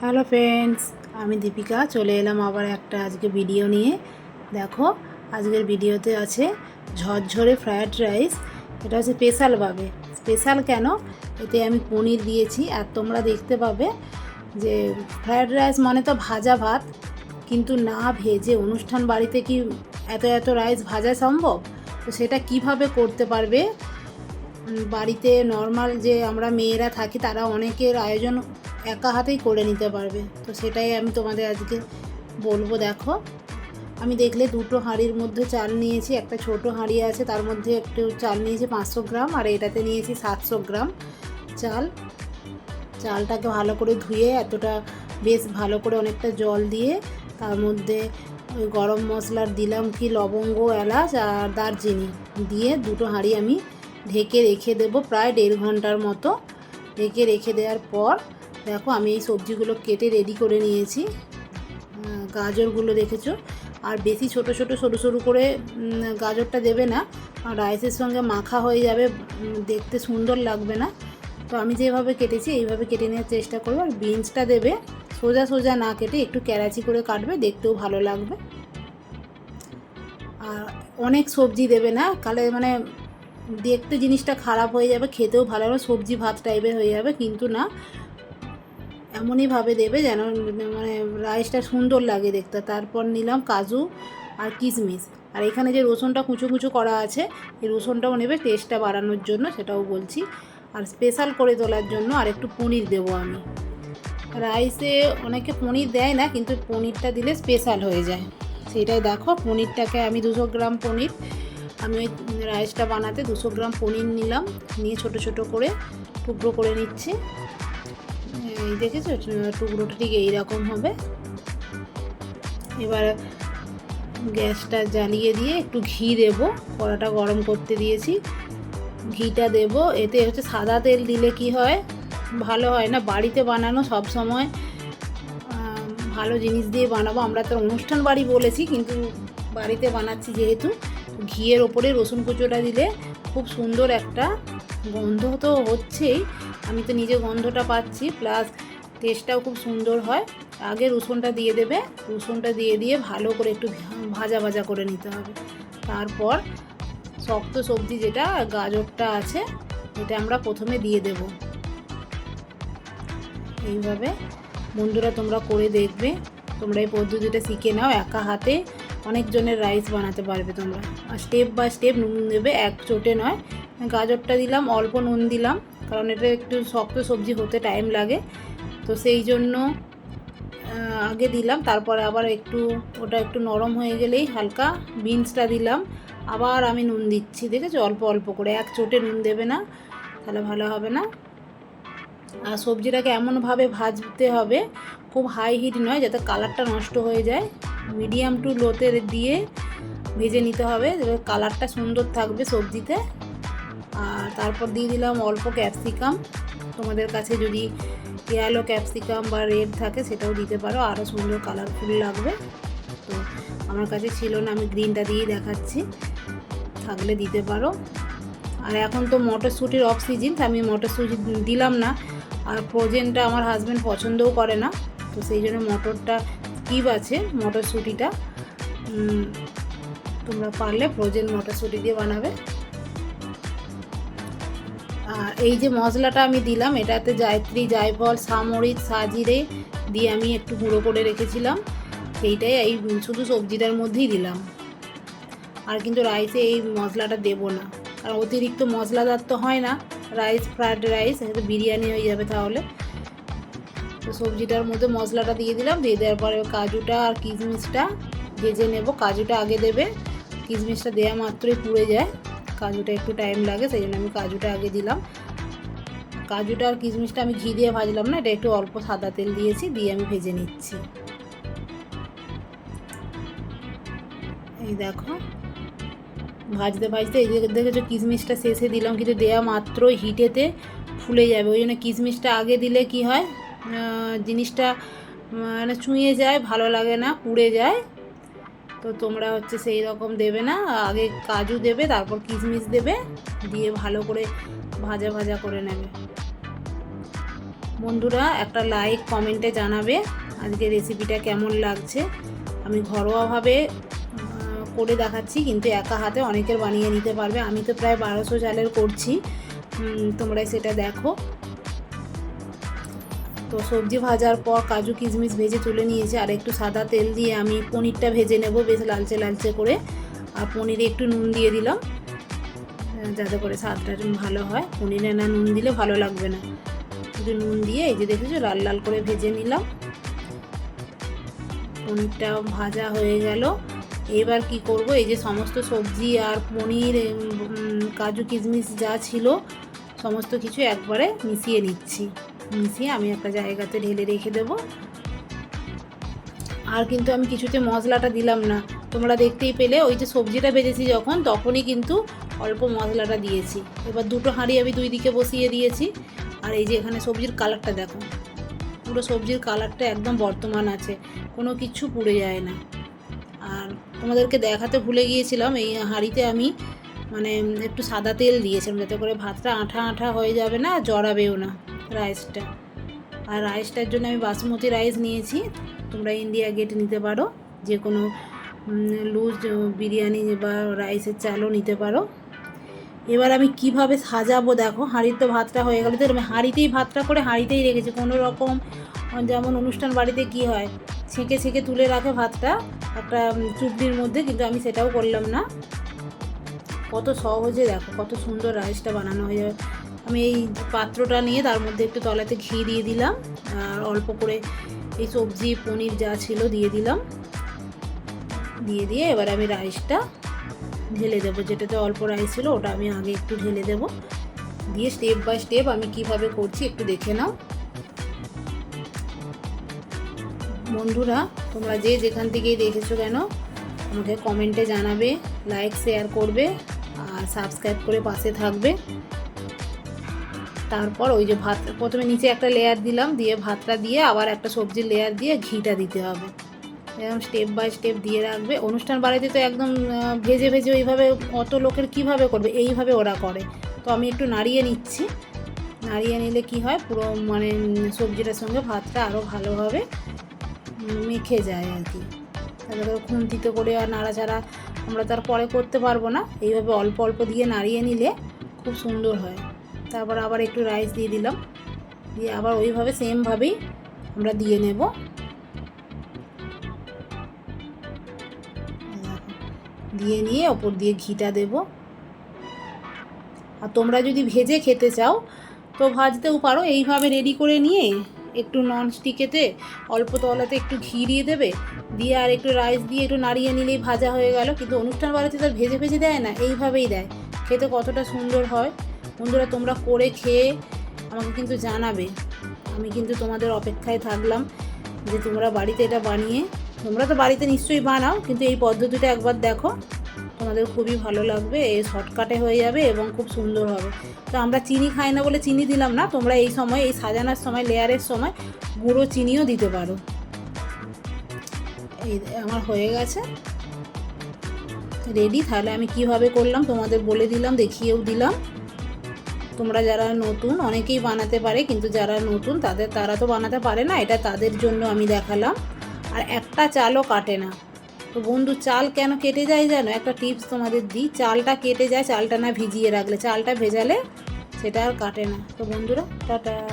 Hello friends, আমি দীপিকা। চলে এলাম আবার একটা আজকে ভিডিও নিয়ে। দেখো, আজকের ভিডিওতে আছে ঝরঝরে ফ্রায়েড রাইস। এটা হচ্ছে স্পেশালভাবে স্পেশাল কেন? এতে আমি পনির দিয়েছি। আর তোমরা দেখতে পাবে যে ফ্রায়েড রাইস মানে তো ভাজা ভাত, কিন্তু না ভেজে অনুষ্ঠান বাড়িতে কি এত এত রাইস ভাজা সম্ভব? তো সেটা কীভাবে করতে পারবে? বাড়িতে নর্মাল যে আমরা মেয়েরা থাকি, তারা অনেকের আয়োজন একা হাতেই করে নিতে পারবে। তো সেটাই আমি তোমাদের আজকে বলব, দেখো। আমি দেখলে দুটো হাঁড়ির মধ্যে চাল নিয়েছি, একটা ছোট হাঁড়ি আছে, তার মধ্যে একটু চাল নিয়েছি, পাঁচশো গ্রাম, আর এটাতে নিয়েছি সাতশো গ্রাম চাল। চালটাকে ভালো করে ধুয়ে, এতটা বেশ ভালো করে অনেকটা জল দিয়ে, তার মধ্যে ওই গরম মশলার দিলাম কি লবঙ্গ, এলাচ আর দারচিনি দিয়ে দুটো হাঁড়ি আমি ঢেকে রেখে দেবো প্রায় দেড় ঘণ্টার মতো। ঢেকে রেখে দেওয়ার পর দেখো আমি এই সবজিগুলো কেটে রেডি করে নিয়েছি। গাজরগুলো দেখেছ? আর বেশি ছোট ছোট সরু সরু করে গাজরটা দেবে না। রাইসের সঙ্গে মাখা হয়ে যাবে দেখতে সুন্দর লাগবে না। তো আমি যেভাবে কেটেছি, এইভাবে কেটে নেওয়ার চেষ্টা করব। আর বিনসটা দেবে, সোজা সোজা না কেটে একটু ক্যারাচি করে কাটবে, দেখতেও ভালো লাগবে। আর অনেক সবজি দেবে না, কালে মানে দেখতে জিনিসটা খারাপ হয়ে যাবে, খেতেও ভালো হবে সবজি ভাত টাইপের হয়ে যাবে, কিন্তু না। এমনইভাবে দেবে যেন মানে রাইসটা সুন্দর লাগে দেখতে। তারপর নিলাম কাজু আর কিশমিশ। আর এখানে যে রসুনটা কুচো কুচো করা আছে, এই রসুনটাও নেবে টেস্টটা বাড়ানোর জন্য, সেটাও বলছি। আর স্পেশাল করে তোলার জন্য আর একটু পনির দেবো আমি। রাইসে অনেকে পনির দেয় না, কিন্তু পনিরটা দিলে স্পেশাল হয়ে যায়। সেটাই দেখো, পনিরটাকে আমি দুশো গ্রাম পনির, আমি ওই রাইসটা বানাতে দুশো গ্রাম পনির নিলাম। নিয়ে ছোট ছোট করে টুকরো করে নিচ্ছি। এই দেখেছ? টুকরোটা ঠিক এইরকম হবে। এবার গ্যাসটা জ্বালিয়ে দিয়ে একটু ঘি দেব। কড়াটা গরম করতে দিয়েছি। ঘিটা দেব। এতে হচ্ছে সাদা তেল দিলে কি হয়? ভালো হয় না। বাড়িতে বানানো সব সময় ভালো জিনিস দিয়ে বানাবো। আমরা তো অনুষ্ঠান বাড়ি বলেছি, কিন্তু বাড়িতে বানাচ্ছি যেহেতু। ঘিয়ের ওপরে রসুন কুচোটা দিলে খুব সুন্দর একটা গন্ধ তো হচ্ছেই। আমি তো নিজে গন্ধটা পাচ্ছি প্লাস টেস্টটাও খুব সুন্দর হয়। আগে রসুনটা দিয়ে দেবে, রসুনটা দিয়ে দিয়ে ভালো করে একটু ভাজা ভাজা করে নিতে হবে। তারপর শক্ত সবজি যেটা, গাজরটা আছে, এটা আমরা প্রথমে দিয়ে দেব। এইভাবে বন্ধুরা তোমরা করে দেখবে। তোমরা এই পদ্ধতিটা শিখে নাও, একা হাতে অনেকজনের রাইস বানাতে পারবে তোমরা। আর স্টেপ বাই স্টেপ নুন দেবে, এক চোটে নয়। গাজরটা দিলাম, অল্প নুন দিলাম। কারণ এটা একটু শক্ত সবজি হতে টাইম লাগে। তো সেই জন্য আগে দিলাম, তারপরে আবার একটু, ওটা একটু নরম হয়ে গেলেই হালকা বিনসটা দিলাম। আবার আমি নুন দিচ্ছি, দেখেছ? অল্প অল্প করে। এক চোটে নুন দেবে না, তাহলে ভালো হবে না। আর সবজিটাকে এমনভাবে ভাজতে হবে, খুব হাই হিট নয়, যাতে কালারটা নষ্ট হয়ে যায়। মিডিয়াম টু লোতে দিয়ে ভেজে নিতে হবে কালারটা সুন্দর থাকবে সবজিতে। তারপর দিয়ে দিলাম অল্প ক্যাপসিকাম। তোমাদের কাছে যদি ইয়ালো ক্যাপসিকাম বা রেড থাকে, সেটাও দিতে পারো। আরও সুন্দর কালারফুল লাগবে। তো আমার কাছে ছিল না, আমি গ্রিনটা দিয়েই দেখাচ্ছি। থাকলে দিতে পারো। আর এখন তো মটরশুঁটির অফ সিজন আমি মটরশুঁটি দিলাম না। আর ফ্রোজেনটা আমার হাজব্যান্ড পছন্দও করে না। তো সেই জন্য মটরটা স্কিপ আছে মটরশুঁটিটা। তোমরা পারলে ফ্রোজেন মটরশুঁটি দিয়ে বানাবে। আর এই যে মশলাটা আমি দিলাম, এটাতে জায়ত্রী, জায়ফল, সামরিচ, সাজিরে দিয়ে আমি একটু গুঁড়ো করে রেখেছিলাম। সেইটাই এই শুধু সবজিটার মধ্যেই দিলাম। আর কিন্তু রাইসে এই মশলাটা দেবো না। কারণ অতিরিক্ত মশলাদার তো হয় না, রাইস, ফ্রায়েড রাইস বিরিয়ানি হয়ে যাবে তাহলে। তো সবজিটার মধ্যে মশলাটা দিয়ে দিলাম, দিয়ে দেওয়ার পরে কাজুটা আর কিশমিশটা ভেজে নেব। কাজুটা আগে দেবে, কিশমিশটা দেওয়া মাত্রই পুড়ে যায়। কাজুটা একটু টাইম লাগে, সেই জন্য আমি কাজুটা আগে দিলাম। কাজুটা আর কিশমিশটা আমি ঘি দিয়ে ভাজলাম না, এটা একটু অল্প সাদা তেল দিয়েছি, দিয়ে আমি ভেজে নিচ্ছি। এই দেখো, ভাজতে ভাজতে এই যে দেখেছ, কিশমিশটা শেষে দিলাম, কিন্তু দেওয়া মাত্র হিটেতে ফুলে যাবে। ওই জন্য কিশমিশটা আগে দিলে কি হয় জিনিসটা মানে চুঁয়ে যায়, ভালো লাগে না, পুড়ে যায়। তো তোমরা হচ্ছে সেই রকম দেবে না। আগে কাজু দেবে, তারপর কিশমিশ দেবে, দিয়ে ভালো করে ভাজা ভাজা করে নেবে। বন্ধুরা, একটা লাইক কমেন্টে জানাবে আজকে রেসিপিটা কেমন লাগছে। আমি ঘরোয়াভাবে করে দেখাচ্ছি, কিন্তু একা হাতে অনেকের বানিয়ে নিতে পারবে। আমি তো প্রায় বারোশো চালের করছি। তোমরা সেটা দেখো। তো সবজি ভাজার পর কাজু কিশমিশ ভেজে তুলে নিয়েছি। আর একটু সাদা তেল দিয়ে আমি পনিরটা ভেজে নেব বেশ লালচে লালচে করে। আর পনিরে একটু নুন দিয়ে দিলাম যাতে করে স্বাদটা ভালো হয়। পনিরে না নুন দিলে ভালো লাগবে না। একটু নুন দিয়ে এই যে দেখেছ, লাল লাল করে ভেজে নিলাম। পনিরটা ভাজা হয়ে গেল। এবার কি করব, এই যে সমস্ত সবজি আর পনির কাজু কিশমিশ যা ছিল, সমস্ত কিছু একবারে মিশিয়ে নিচ্ছি। মিশিয়ে আমি একটা জায়গাতে ঢেলে রেখে দেব। আর কিন্তু আমি কিছুতে মশলাটা দিলাম না। তোমরা দেখতেই পেলে, ওই যে সবজিটা ভেজেছি যখন, তখনই কিন্তু অল্প মশলাটা দিয়েছি। এবার দুটো হাঁড়ি আমি দুই দিকে বসিয়ে দিয়েছি। আর এই যে এখানে সবজির কালারটা দেখো। পুরো সবজির কালারটা একদম বর্তমান আছে, কোনো কিছু পুড়ে যায় না। আর তোমাদেরকে দেখাতে ভুলে গিয়েছিলাম, এই হাঁড়িতে আমি মানে একটু সাদা তেল দিয়েছিলাম যাতে করে ভাতটা আঠা আঠা হয়ে যাবে না, জড়াবেও না রাইসটা আর রাইসটার জন্য আমি বাসমতি রাইস নিয়েছি। তোমরা ইন্ডিয়া গেট নিতে পারো। যে কোনো লুজ বিরিয়ানি বা রাইসের চালও নিতে পারো। এবার আমি কীভাবে সাজাবো দেখো, হাঁড়ির তো ভাতটা হয়ে গেলো। তো আমি হাঁড়িতেই ভাতটা করে হাঁড়িতেই রেখেছি। কোনো রকম যেমন অনুষ্ঠান বাড়িতে কি হয়, ছেঁকে ছেঁকে তুলে রাখে ভাতটা। একটা চুবড়ির মধ্যে, কিন্তু আমি সেটাও করলাম না। কত সহজে দেখো, কত সুন্দর রাইসটা বানানো হয়ে যাবে। আমি এই পাত্রটা নিয়ে তার মধ্যে একটু তলাতে ঘি দিয়ে দিলাম, আর অল্প করে এই সবজি, পনির যা ছিল দিয়ে দিলাম। দিয়ে দিয়ে এবার আমি রাইসটা ঢেলে দেবো, যেটাতে অল্প রাইস ছিল ওটা আমি আগে একটু ঢেলে দেবো। দিয়ে স্টেপ বাই স্টেপ আমি কীভাবে করছি একটু দেখে নাও। বন্ধুরা, তোমরা যে যেখান থেকেই দেখেছ কেন, আমাকে কমেন্টে জানাবে, লাইক শেয়ার করবে। আর সাবস্ক্রাইব করে পাশে থাকবে। তারপর ওই যে ভাত, প্রথমে নিচে একটা লেয়ার দিলাম, দিয়ে ভাতটা দিয়ে আবার একটা সবজির লেয়ার দিয়ে ঘিটা দিতে হবে। এরকম স্টেপ বাই স্টেপ দিয়ে রাখবে। অনুষ্ঠান বাড়িতে তো একদম ভেজে ভেজে ওইভাবে অত লোকের কীভাবে করবে? এইভাবে ওরা করে। তো আমি একটু নাড়িয়ে নিচ্ছি। নাড়িয়ে নিলে কি হয়? পুরো মানে সবজিটার সঙ্গে ভাতটা আরও ভালোভাবে মেখে যায় আর কি। তারপরে খুন্তিতে করে আর নাড়াচাড়া আমরা তার পরে করতে পারব না। এইভাবে অল্প অল্প দিয়ে নাড়িয়ে নিলে খুব সুন্দর হয়। তারপর আবার একটু রাইস দিয়ে দিলাম। দিয়ে আবার ওইভাবে সেমভাবেই আমরা দিয়ে নেব। দিয়ে নিয়ে ওপর দিয়ে ঘিটা দেব। আর তোমরা যদি ভেজে খেতে চাও, তো ভাজতেও পারো। এইভাবে রেডি করে নিয়ে একটু নন স্টিকেতে অল্প তলাতে একটু ঘি দিয়ে দেবে, দিয়ে আর একটু রাইস দিয়ে একটু নাড়িয়ে নিলেই ভাজা হয়ে গেল। কিন্তু অনুষ্ঠান বাড়িতে তার ভেজে ভেজে দেয় না, এইভাবেই দেয়। খেতে কতটা সুন্দর হয়। বন্ধুরা, তোমরা করে খেয়ে আমাকে কিন্তু জানাবে। আমি কিন্তু তোমাদের অপেক্ষায় থাকলাম যে তোমরা বাড়িতে এটা বানিয়ে, তোমরা তো বাড়িতে নিশ্চয়ই বানাও, কিন্তু এই পদ্ধতিটা একবার দেখো। তোমাদের খুবই ভালো লাগবে, এই শর্টকাটে হয়ে যাবে এবং খুব সুন্দর হবে। তো আমরা চিনি খাই না বলে চিনি দিলাম না, তোমরা এই সময়, এই সাজানোর সময়, লেয়ারের সময় গুঁড়ো চিনিও দিতে পারো। এই আমার হয়ে গেছে। রেডি তাহলে আমি কীভাবে করলাম তোমাদের বলে দিলাম, দেখিয়েও দিলাম। তোমরা যারা নতুন, অনেকেই বানাতে পারে, কিন্তু যারা নতুন, তাদের, তারা তো বানাতে পারে না, এটা তাদের জন্য আমি দেখালাম। আর একটা চালও কাটে না। তো বন্ধু, চাল কেন কেটে যায় জানো? একটা টিপস তোমাদের দিই, চালটা কেটে যায়, চালটা না ভিজিয়ে রাখলে। চালটা ভেজালে সেটা আর কাটে না। তো বন্ধুরা, টাটা।